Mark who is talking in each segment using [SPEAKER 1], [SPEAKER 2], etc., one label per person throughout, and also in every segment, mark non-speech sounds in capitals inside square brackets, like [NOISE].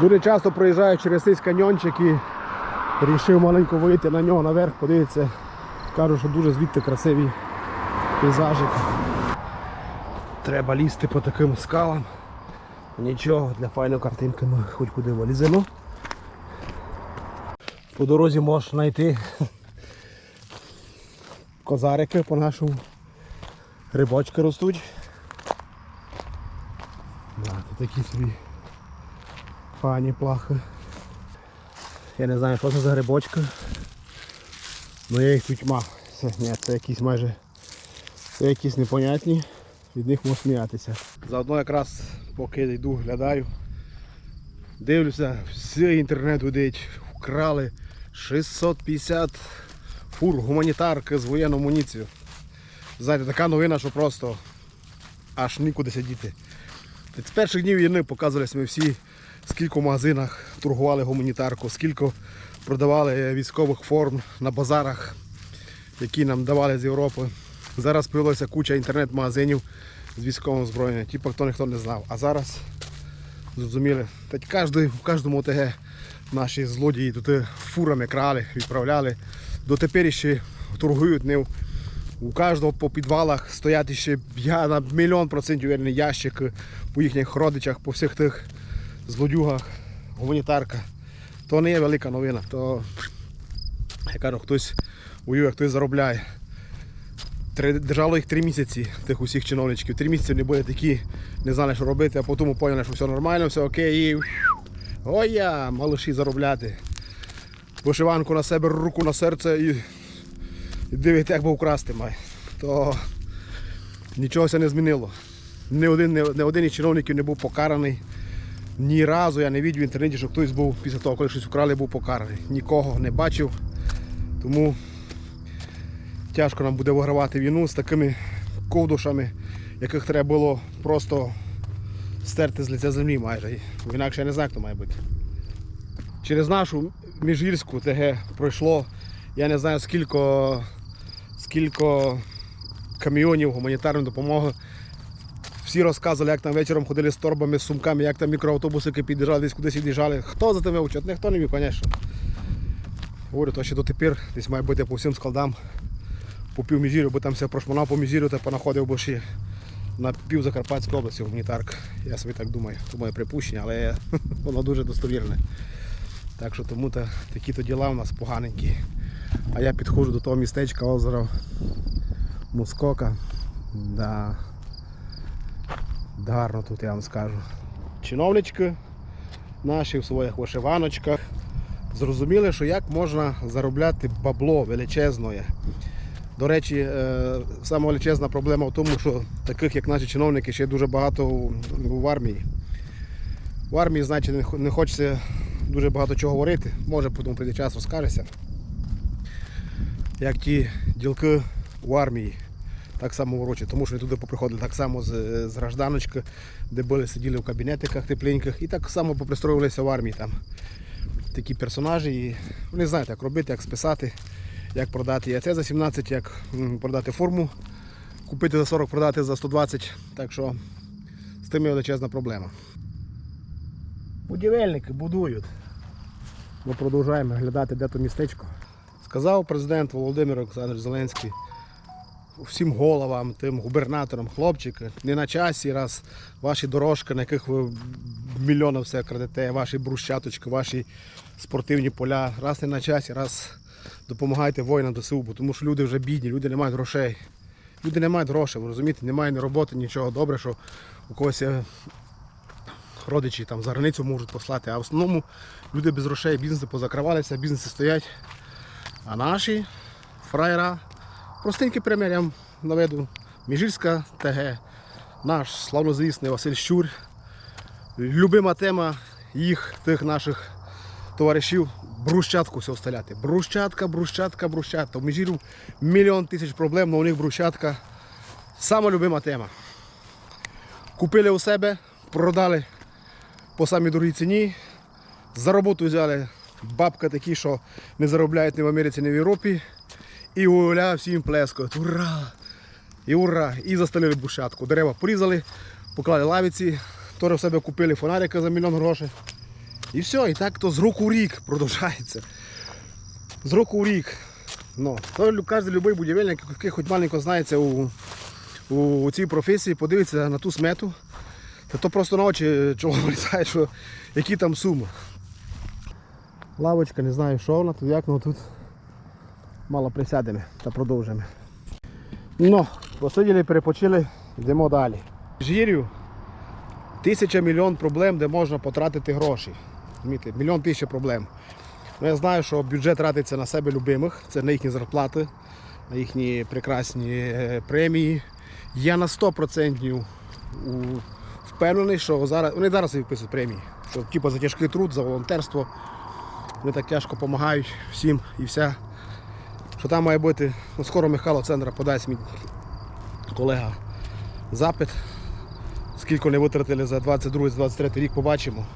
[SPEAKER 1] Дуже часто проїжджаю через цей каньйончик і вирішив маленько вийти на нього наверх, подивитися. Кажу, що дуже звідти красиві пейзажі. Треба лізти по таким скалам. Нічого, для файної картинки ми хоч куди виліземо. По дорозі можеш знайти козарики по нашому. Грибочки ростуть. Да, такі собі фані плахи. Я не знаю, що це за грибочки. Ну я їх тьма. Це, ні, це якісь майже це якісь непонятні, від них можна сміятися. Заодно якраз поки йду, глядаю. Дивлюся, всі інтернет гудить, вкрали 650 фур гуманітарки з воєнною амуніцією. Знаєте, така новина, що просто аж нікуди сидіти. З перших днів війни показувалися ми всі, скільки в магазинах торгували гуманітарку, скільки продавали військових форм на базарах, які нам давали з Європи. Зараз з'явилася куча інтернет-магазинів з військовим зброєм, типу хто ніхто не знав. А зараз зрозуміли, в кожному ОТГ наші злодії тут фурами крали, відправляли. Дотепер ще торгують не у кожного по підвалах стоять ще я на мільйон процентів вірний ящик по їхніх родичах, по всіх тих злодюгах, гуманітарка. То не є велика новина, то я кажу, хтось воює, хтось заробляє. Держало їх три місяці, тих усіх чиновничків. Три місяці вони були такі, не знали, що робити, а потім поняли, що все нормально, все окей. І... Ой я, малиші заробляти. Вишиванку на себе, руку на серце і, і дивити, як би украсти має. То нічого не змінило. Ні один, ні один із чиновників не був покараний. Ні разу я не бачив в інтернеті, що хтось був після того, коли щось украли, був покараний. Нікого не бачив. Тому тяжко нам буде вигравати війну з такими ковдушами, яких треба було просто стерти з лиця землі майже. Інакше я не знаю, хто має бути. Через нашу міжгірську ТГ пройшло, я не знаю скільки, скільки каміонів гуманітарної допомоги. Всі розказували, як там вечором ходили з торбами, з сумками, як там мікроавтобусики під'їжджали, десь кудись від'їжджали. Хто за тим вивчить? Ніхто не міг, звісно. Говорю, то ще дотепер десь має бути по всім складам по пів міжірю, бо там все прошмонав по міжірю та понаходив бо ще на пів Закарпатської області гуманітарка. Я собі так думаю, це моє припущення, але [LAUGHS] воно дуже достовірне. Так що тому -то, такі то діла у нас поганенькі. А я підходжу до того містечка озера Мускока. Да. Гарно тут я вам скажу. Чиновнички наші в своїх вишиваночках зрозуміли, що як можна заробляти бабло величезне. До речі, е, сама величезна проблема в тому, що таких, як наші чиновники, ще дуже багато в армії. В армії, значить, не хочеться дуже багато чого говорити. Може, потім прийде час розкажеться. Як ті ділки в армії, так само ворочі, тому що вони туди поприходили так само з, з гражданочки, де були, сиділи в кабінетиках тепленьких, і так само попристроювалися в армії там. Такі персонажі, і вони знають, як робити, як списати як продати яйце за 17, як продати форму, купити за 40, продати за 120. Так що з тим є величезна проблема. Будівельники будують. Ми продовжуємо глядати, де то містечко. Сказав президент Володимир Олександрович Зеленський всім головам, тим губернаторам, хлопчики, не на часі, раз ваші дорожки, на яких ви мільйони все крадете, ваші брущаточки, ваші спортивні поля, раз не на часі, раз допомагайте воїнам ДСУ, бо тому що люди вже бідні, люди не мають грошей. Люди не мають грошей, ви розумієте, немає ні роботи, нічого. Добре, що у когось є родичі там за границю можуть послати. А в основному люди без грошей, бізнеси позакривалися, бізнеси стоять. А наші фраєра, простенький примір я вам наведу. Міжільська ТГ, наш славнозвісний Василь Щур. Любима тема їх, тих наших товаришів, брущатку все вставляти. Брущатка, брущатка, брущатка. В Міжіру мільйон тисяч проблем, але у них брущатка. Сама любима тема. Купили у себе, продали по самій дорогій ціні. За роботу взяли бабка такі, що не заробляють ні в Америці, ні в Європі. І уля всім плескають. Ура! І ура! І застелили брусчатку. Дерева порізали, поклали лавиці, теж в себе купили фонарика за мільйон грошей. І все, і так то з року в рік продовжається. З року в рік. Ну, кожен любий будівельник, який хоч маленько знається у, у, цій професії, подивиться на ту смету, то просто на очі чого вилізає, що які там суми. Лавочка, не знаю, що вона тут, як, але тут мало присядемо та продовжимо. Ну, посиділи, перепочили, йдемо далі. Жирю тисяча мільйон проблем, де можна потратити гроші. Мільйон тисяча проблем. Ну, я знаю, що бюджет тратиться на себе любимих, це на їхні зарплати, на їхні прекрасні е, премії. Я на 100% впевнений, що зараз вони зараз собі вписують премії. Що типу, за тяжкий труд, за волонтерство. Вони так тяжко допомагають всім і вся. Що там має бути, ну, скоро Михайло Цендра подасть мій колега запит. Скільки вони витратили за 22-23 рік, побачимо.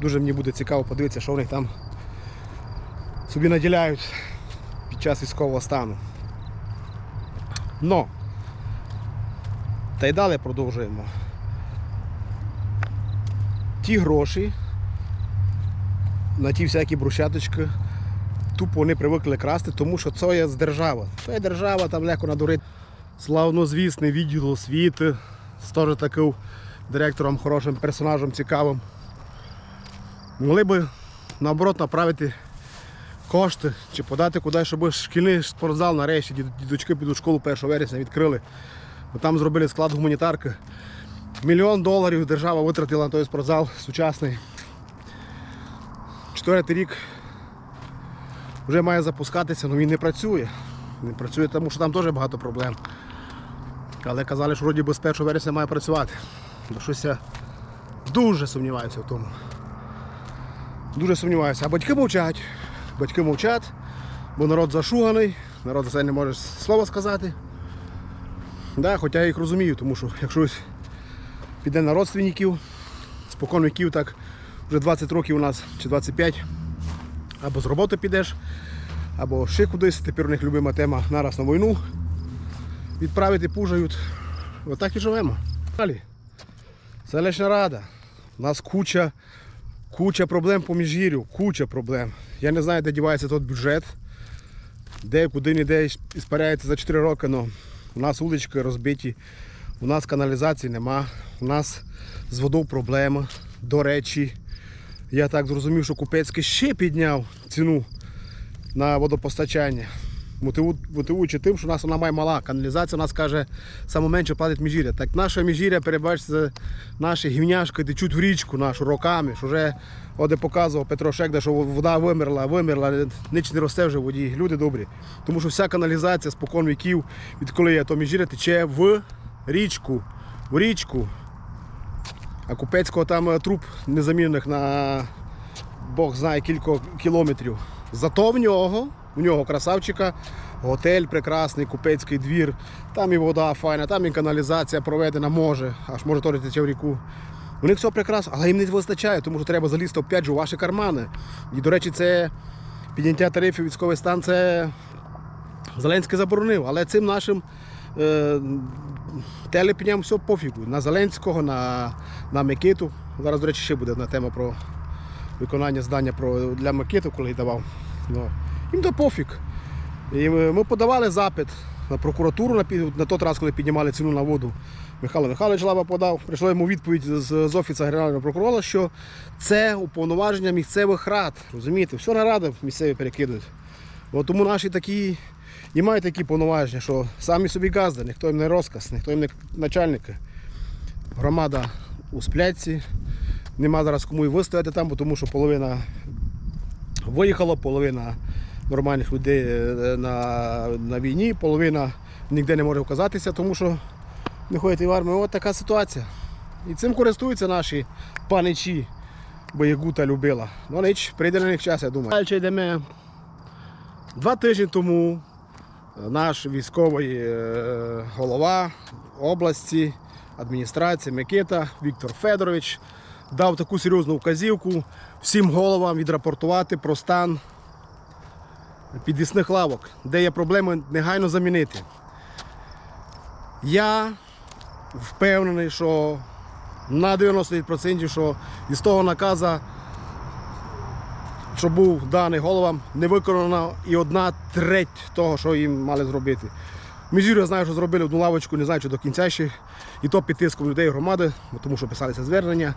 [SPEAKER 1] Дуже мені буде цікаво подивитися, що вони там собі наділяють під час військового стану. Но, та й далі продовжуємо. Ті гроші на ті всякі брусчаточки тупо вони привикли красти, тому що це є держава. Це є держава, там легко надурить. Славнозвісний відділ освіти з теж таким директором, хорошим персонажем цікавим. Могли би наоборот направити кошти чи подати кудись, щоб шкільний спортзал нарешті дід- діточки підуть школу 1 вересня відкрили. Бо там зробили склад гуманітарки. Мільйон доларів держава витратила на той спортзал сучасний. Четвертий рік вже має запускатися, але він не працює. Не працює, тому що там теж багато проблем. Але казали, що вроді би з 1 вересня має працювати. Щось я дуже сумніваюся в тому. Дуже сумніваюся. А батьки мовчать. Батьки мовчать, бо народ зашуганий, народ за це не може слова сказати. Да, хоча я їх розумію, тому що якщо піде на родственників, спокон віків так вже 20 років у нас чи 25, або з роботи підеш, або ще кудись, тепер у них любима тема нараз на війну. Відправити пужають. Отак і живемо. Далі. Селищна рада. У нас куча, куча проблем по міжгір'ю, куча проблем. Я не знаю, де дівається той бюджет, де куди ніде іспаряється за 4 роки, але у нас вулички розбиті, у нас каналізації нема, у нас з водою проблема. До речі, я так зрозумів, що Купецький ще підняв ціну на водопостачання. Мотивуючи тим, що у нас вона має мала. Каналізація у нас каже, саме менше платить міжір'я. Так наша міжір'я, перебачте, наші гівняшки течуть в річку нашу роками, що вже оде показував Петро Шекда, що вода вимерла, вимерла, ніч не росте вже воді. Люди добрі. Тому що вся каналізація спокон віків, відколи є то міжір'я, тече в річку. В річку. А купецького там е, труп незамінних на Бог знає кілька кілометрів. Зато в нього, в нього красавчика, готель прекрасний, купецький двір, там і вода файна, там і каналізація проведена може, аж може тече в ріку. У них все прекрасно, але їм не вистачає, тому що треба залізти опять же у ваші кармани. І, до речі, це підняття тарифів військовий стан, це Зеленський заборонив, але цим нашим е, телепням все пофігу. На Зеленського, на, на Микиту. Зараз, до речі, ще буде одна тема про виконання здання про, для Микиту, коли давав. Ну, їм то пофіг. І ми, подавали запит на прокуратуру на, на той раз, коли піднімали ціну на воду. Михайло Михайлович Лаба подав. Прийшло йому відповідь з, з офісу генерального прокурора, що це уповноваження місцевих рад. Розумієте, все на ради місцеві перекидують. От тому наші такі і мають такі повноваження, що самі собі газди, ніхто їм не розказ, ніхто їм не начальники. Громада у спляці. Нема зараз кому і вистояти там, бо тому що половина виїхала, половина нормальних людей е, на, на війні, половина ніде не може вказатися, тому що не ходять в армію. От така ситуація. І цим користуються наші паничі, бо Ягута любила. Ну, прийде на них час, я думаю. Далі йдемо. Два тижні тому наш військовий е, голова області, адміністрації Микита Віктор Федорович дав таку серйозну вказівку всім головам відрапортувати про стан підвісних лавок, де є проблеми негайно замінити. Я впевнений, що на 90% що із того наказа що був даний головам, не виконано і одна треть того, що їм мали зробити. Міжір я знаю, що зробили одну лавочку, не знаю, чи до кінця ще. І то під тиском людей громади, тому що писалися звернення,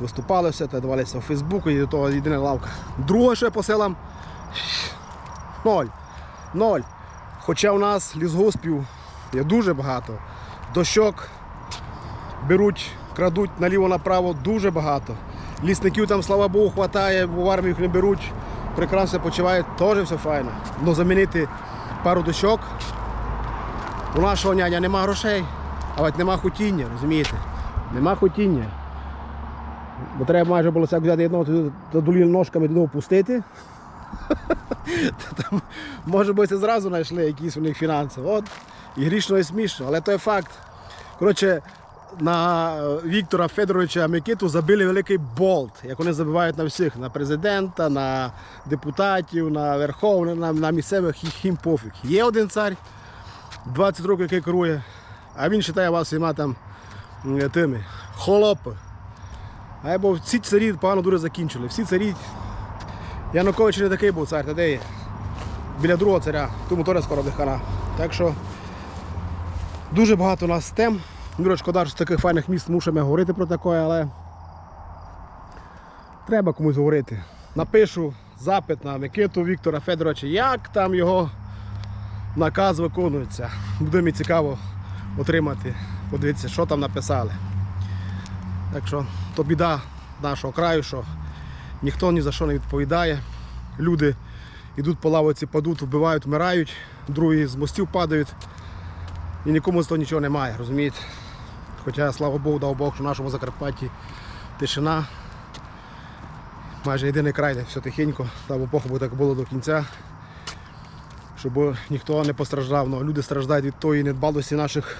[SPEAKER 1] виступали все, та давалися в Фейсбуку, і до того єдина лавка. Друге ще по селам ноль. Ноль. Хоча у нас лісгоспів є дуже багато. Дощок беруть, крадуть наліво-направо дуже багато. Лісників там, слава Богу, хватає, в армію їх не беруть, прекрасно почувають, теж все файно. Но замінити пару дощок. У нашого няня нема грошей, а от нема хотіння, розумієте? Нема хотіння. Бо треба майже було це взяти одного та долі ножками додому пустити. [LAUGHS] Там, може би, зразу знайшли якісь у них фінанси. От. І грішно, і смішно, але то є факт. Коротше, на е, Віктора Федоровича Микиту забили великий болт, як вони забивають на всіх, на президента, на депутатів, на верховних, на, на місцевих, їх їм пофіг. Є один цар, 20 років, який керує, а він вважає вас всіма там тими холопи. А бо всі царі погано дуже закінчили. Всі царі. Янукович не такий був цар, та де є? Біля другого царя, тому теж скоро буде хана. Так що дуже багато у нас тем. Дуже шкода, що з таких файних міст мусимо говорити про таке, але треба комусь говорити. Напишу запит на Микиту Віктора Федоровича, як там його наказ виконується. Буде мені цікаво отримати, подивитися, що там написали. Так що то біда нашого краю, що ніхто ні за що не відповідає. Люди йдуть по лавиці, падуть, вбивають, вмирають, другі з мостів падають. І нікому з того нічого немає, розумієте? Хоча, слава Богу, дав Бог, що в нашому Закарпатті тишина. Майже єдиний край, все тихенько, слава Богу, бо так було до кінця. Щоб ніхто не постраждав. Ну, люди страждають від тої недбалості наших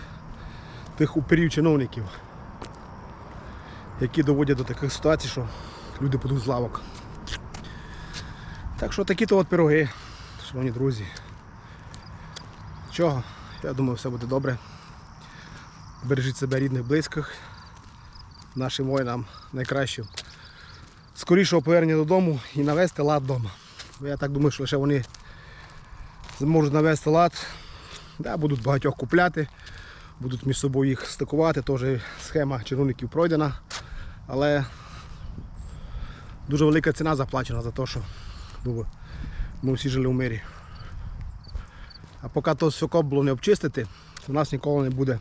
[SPEAKER 1] тих уперів чиновників, які доводять до таких ситуацій, що люди падуть з лавок. Так що такі то от пироги, шановні друзі. Чого? Я думаю, все буде добре. Бережіть себе рідних, близьких. Нашим воїнам найкраще. Скорішого повернення додому і навести лад вдома. Я так думаю, що лише вони зможуть навести лад. Да, будуть багатьох купляти, будуть між собою їх стикувати. Теж схема чиновників пройдена. Але дуже велика ціна заплачена за те, що ну, ми всі жили в мирі. А поки то все було не обчистити, у нас ніколи не буде.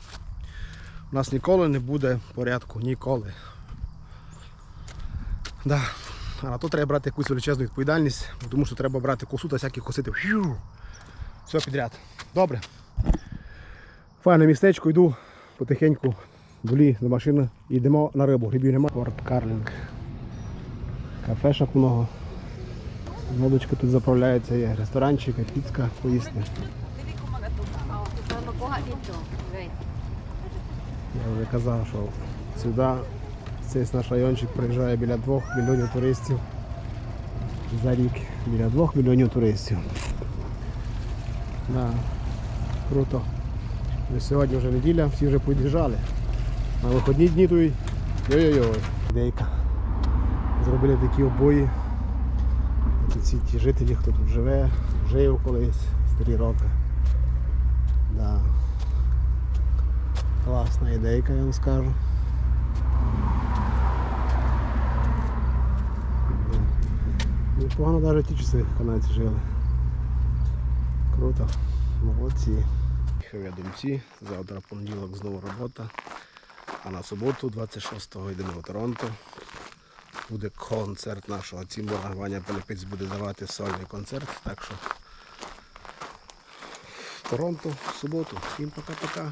[SPEAKER 1] У нас ніколи не буде порядку. Ніколи. Да. А на то треба брати якусь величезну відповідальність, тому що треба брати косу та всяких косити. Все підряд. Добре. Файне містечко, йду потихеньку долі до машини йдемо на рибу. Грибів нема. Порт Карлінг. Кафешок много. Лодочка тут заправляється, є ресторанчик, піцка поїсти. Я вже казав, що сюди, цей наш райончик приїжджає біля 2 мільйонів туристів. За рік біля 2 мільйонів туристів. Да, круто. І сьогодні вже неділя, всі вже під'їжджали. На виходні дні тут йой-йой-йой. Дейка. Зробили такі обої. Ці ті жителі, хто тут живе, жив колись, старі роки. Да. Класна ідейка, я вам скажу. Непогано навіть ті часи канадці жили. Круто. Молодці. Їхав я домці, завтра понеділок знову робота. А на суботу, 26-го йдемо в Торонто. Буде концерт нашого Цімбора. Ваня Пилипець буде давати сольний концерт. Так що в Торонто в суботу. Всім пока-пока.